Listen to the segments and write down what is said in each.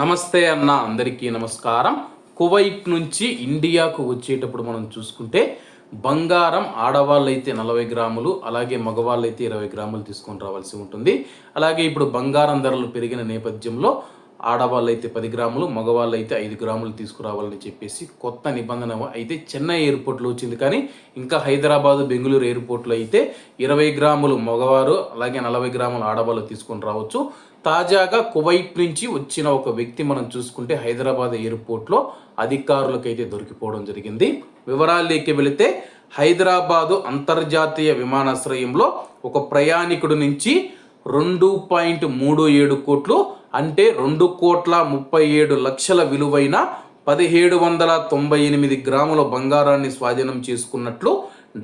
నమస్తే అన్న అందరికీ నమస్కారం. కువైట్ నుంచి ఇండియాకు వచ్చేటప్పుడు మనం చూసుకుంటే బంగారం ఆడవాళ్ళైతే నలభై గ్రాములు అలాగే మగవాళ్ళైతే ఇరవై గ్రాములు తీసుకొని రావాల్సి ఉంటుంది. అలాగే ఇప్పుడు బంగారం ధరలు పెరిగిన నేపథ్యంలో ఆడవాళ్ళైతే పది గ్రాములు మగవాళ్ళు అయితే ఐదు గ్రాములు తీసుకురావాలని చెప్పేసి కొత్త నిబంధన అయితే చెన్నై ఎయిర్పోర్ట్లో వచ్చింది. కానీ ఇంకా హైదరాబాద్ బెంగళూరు ఎయిర్పోర్ట్లో అయితే ఇరవై గ్రాములు మగవారు అలాగే నలభై గ్రాములు ఆడవాళ్ళు తీసుకొని రావచ్చు. తాజాగా కువైట్ నుంచి వచ్చిన ఒక వ్యక్తి మనం చూసుకుంటే హైదరాబాద్ ఎయిర్పోర్ట్లో అధికారులకైతే దొరికిపోవడం జరిగింది. వివరాల్లోకి వెళితే హైదరాబాదు అంతర్జాతీయ విమానాశ్రయంలో ఒక ప్రయాణికుడి నుంచి రెండు పాయింట్ మూడు ఏడు కోట్లు అంటే రెండు కోట్ల ముప్పై ఏడు లక్షల విలువైన పదిహేడు వందల తొంభై ఎనిమిది గ్రాముల బంగారాన్ని స్వాధీనం చేసుకున్నట్లు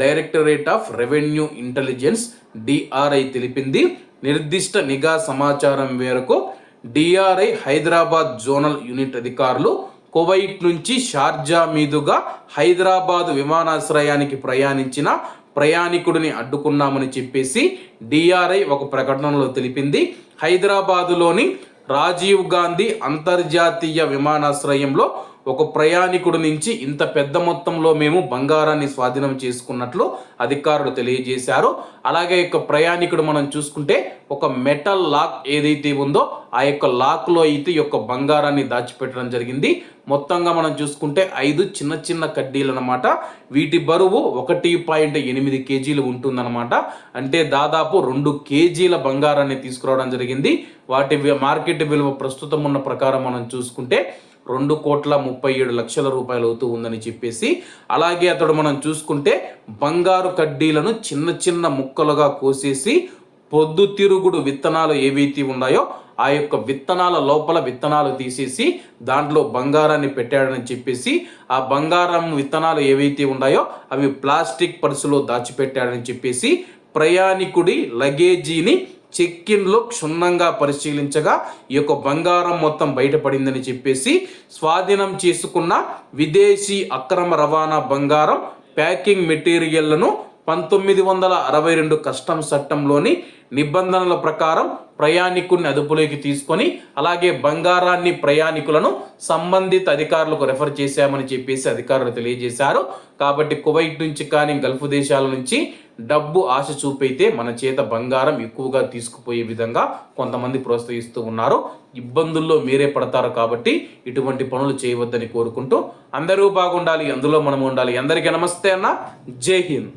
Directorate of Revenue Intelligence DRI తెలిపింది. నిర్దిష్ట నిఘా సమాచారం మేరకు డిఆర్ఐ హైదరాబాద్ జోనల్ యూనిట్ అధికారులు కువైట్ నుంచి షార్జా మీదుగా హైదరాబాద్ విమానాశ్రయానికి ప్రయాణించిన ప్రయాణికుడిని అడ్డుకున్నామని చెప్పేసి డిఆర్ఐ ఒక ప్రకటనలో తెలిపింది. హైదరాబాదులోని రాజీవ్ గాంధీ అంతర్జాతీయ విమానాశ్రయంలో ఒక ప్రయాణికుడి నుంచి ఇంత పెద్ద మొత్తంలో మేము బంగారాన్ని స్వాధీనం చేసుకున్నట్లు అధికారులు తెలియజేశారు. అలాగే యొక్క ప్రయాణికుడు మనం చూసుకుంటే ఒక మెటల్ లాక్ ఏదైతే ఉందో ఆ యొక్క లాక్లో అయితే యొక్క బంగారాన్ని దాచిపెట్టడం జరిగింది. మొత్తంగా మనం చూసుకుంటే ఐదు చిన్న చిన్న కడ్డీలు అనమాట వీటి బరువు ఒకటి పాయింట్ ఎనిమిది కేజీలు ఉంటుందన్నమాట. అంటే దాదాపు రెండు కేజీల బంగారాన్ని తీసుకురావడం జరిగింది. వాటి వి- మార్కెట్ విలువ ప్రస్తుతం ఉన్న ప్రకారం మనం చూసుకుంటే రెండు కోట్ల ముప్పై ఏడు లక్షల రూపాయలు అవుతూ ఉందని చెప్పేసి అలాగే అతడు మనం చూసుకుంటే బంగారు కడ్డీలను చిన్న చిన్న ముక్కలుగా కోసేసి పొద్దుతిరుగుడు విత్తనాలు ఏవైతే ఉన్నాయో ఆ యొక్క విత్తనాల లోపల విత్తనాలు తీసేసి దాంట్లో బంగారాన్ని పెట్టాడని చెప్పేసి ఆ బంగారం విత్తనాలు ఏవైతే ఉన్నాయో అవి ప్లాస్టిక్ పర్సులో దాచిపెట్టాడని చెప్పేసి ప్రయాణికుడి లగేజీని చెక్కిన్లో క్షుణ్ణంగా పరిశీలించగా ఈ యొక్క బంగారం మొత్తం బయటపడిందని చెప్పేసి స్వాధీనం చేసుకున్న విదేశీ అక్రమ రవాణా బంగారం ప్యాకింగ్ మెటీరియల్లను పంతొమ్మిది వందల అరవై రెండు కస్టమ్స్ చట్టంలోని నిబంధనల ప్రకారం ప్రయాణికుడిని అదుపులోకి తీసుకొని అలాగే బంగారాన్ని ప్రయాణికులను సంబంధిత అధికారులకు రెఫర్ చేశామని చెప్పేసి అధికారులు తెలియజేశారు. కాబట్టి కువైట్ నుంచి కానీ గల్ఫ్ దేశాల నుంచి డబ్బు ఆశ చూపైతే మన చేత బంగారం ఎక్కువగా తీసుకుపోయే విధంగా కొంతమంది ప్రోత్సహిస్తూ ఉన్నారు. ఇబ్బందుల్లో మీరే పడతారు కాబట్టి ఇటువంటి పనులు చేయవద్దని కోరుకుంటూ అందరూ బాగుండాలి అందులో మనం ఉండాలి. అందరికీ నమస్తే అన్న. జై హింద్.